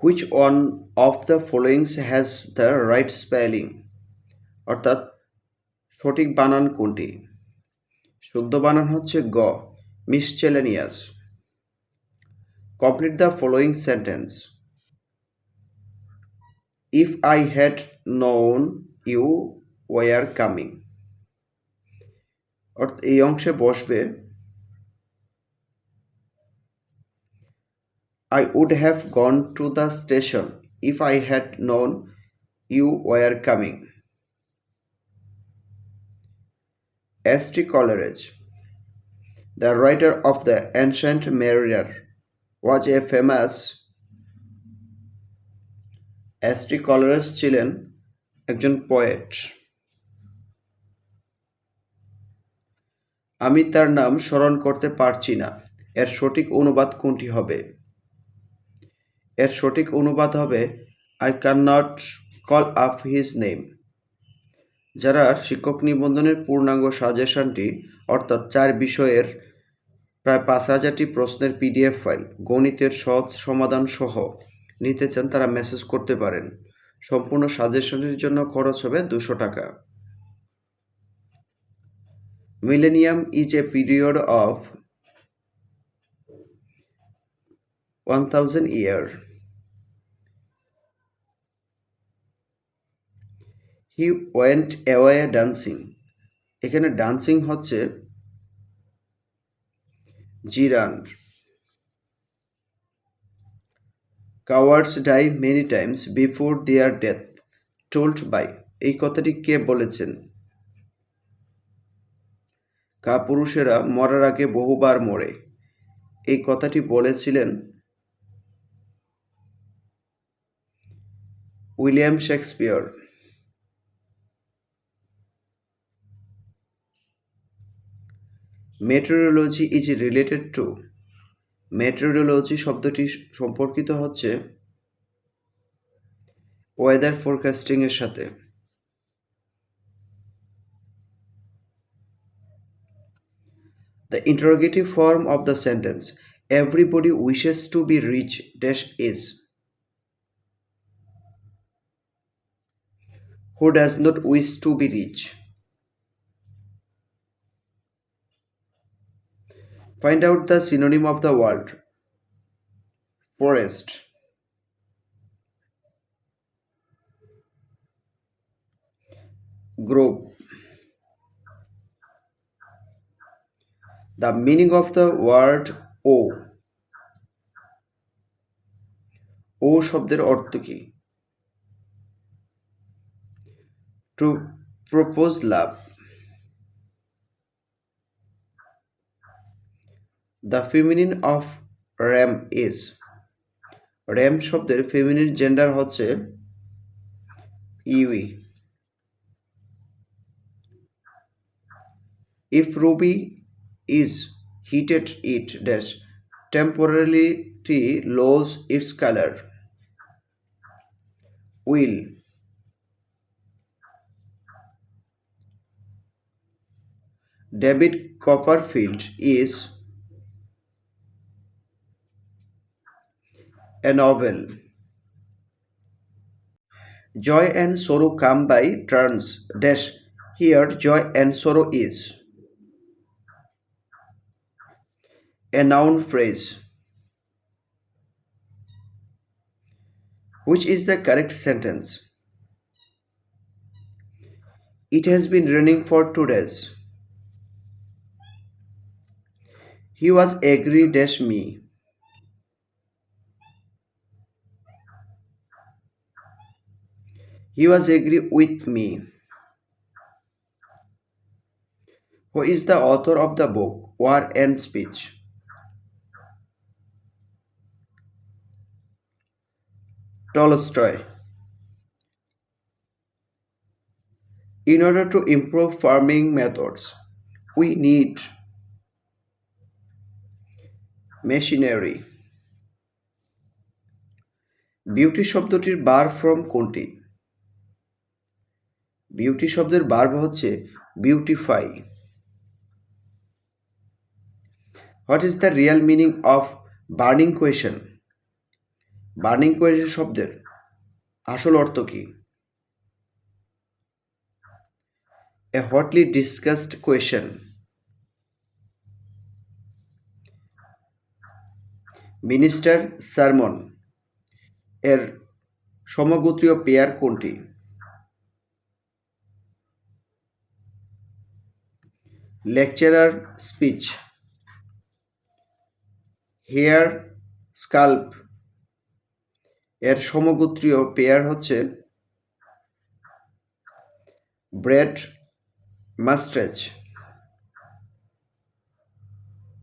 Which one of the followings has the right spelling অর্থাৎ সঠিক বানান কোনটি? শুদ্ধ বানান হচ্ছে গ miscellaneous complete the following sentence if I had known you were coming অর্থাৎ এই অংশে বসবে I would have gone to the station if I had known you were coming. S.T. Coleridge, the writer of the Ancient Mariner, was a famous ST Coleridge ছিলেন একজন poet আমি তার নাম স্মরণ করতে পারছি না এর সঠিক অনুবাদ কোনটি হবে এর সঠিক অনুবাদ হবে I can not call up his name যারা শিক্ষক নিবন্ধনের পূর্ণাঙ্গ সাজেশনটি, অর্থাৎ চার বিষয়ের প্রায় পাঁচ হাজারটি প্রশ্নের পিডিএফ ফাইল, গণিতের সহজ সমাধান সহ নিতে চান তারা মেসেজ করতে পারেন। সম্পূর্ণ সাজেশনের জন্য খরচ হবে দুশো টাকা। Millennium is a period of one thousand year. He went away dancing এখানে ডান্সিং হচ্ছে জিরান। Cowards die many times before their death told by এই কথাটি কে বলেছেন? কাপুরুষেরা মরার আগে বহুবার মরে। এই কথাটি বলেছিলেন William Shakespeare. Metrology is related to metrology শব্দটি সম্পর্কিত হচ্ছে ওয়েদার ফোরকাস্টিংয়ের সাথে। The interrogative form of the sentence everybody wishes to be rich dash is who does not wish to be rich find out the synonym of the word forest grove the meaning of the word ও ও শব্দের অর্থ কি to propose love the feminine of ram is ram শব্দের feminine gender হচ্ছে ewe if ruby is heated it dash temporarily lose its colour will David Copperfield is a novel joy and sorrow come by turns dash here joy and sorrow is a noun phrase. Which is the correct sentence? It has been raining for two days. He was angry dash me. He was angry with me. Who is the author of the book War and Speech? Tolstoy. In order to improve farming methods, we need machinery. Beauty শব্দটির বার from কোনটি beauty শব্দের verb হচ্ছে beautify. What is the real meaning of burning question burning question শব্দের আসল অর্থ কি? A hotly discussed question minister sermon এর সমগোত্রীয় পেয়ার কোনটি? Lecturer speech. Hair scalp. এর সমগোত্রীয় পেয়ার হচ্ছে ব্রেড মাস্ট্রেচ।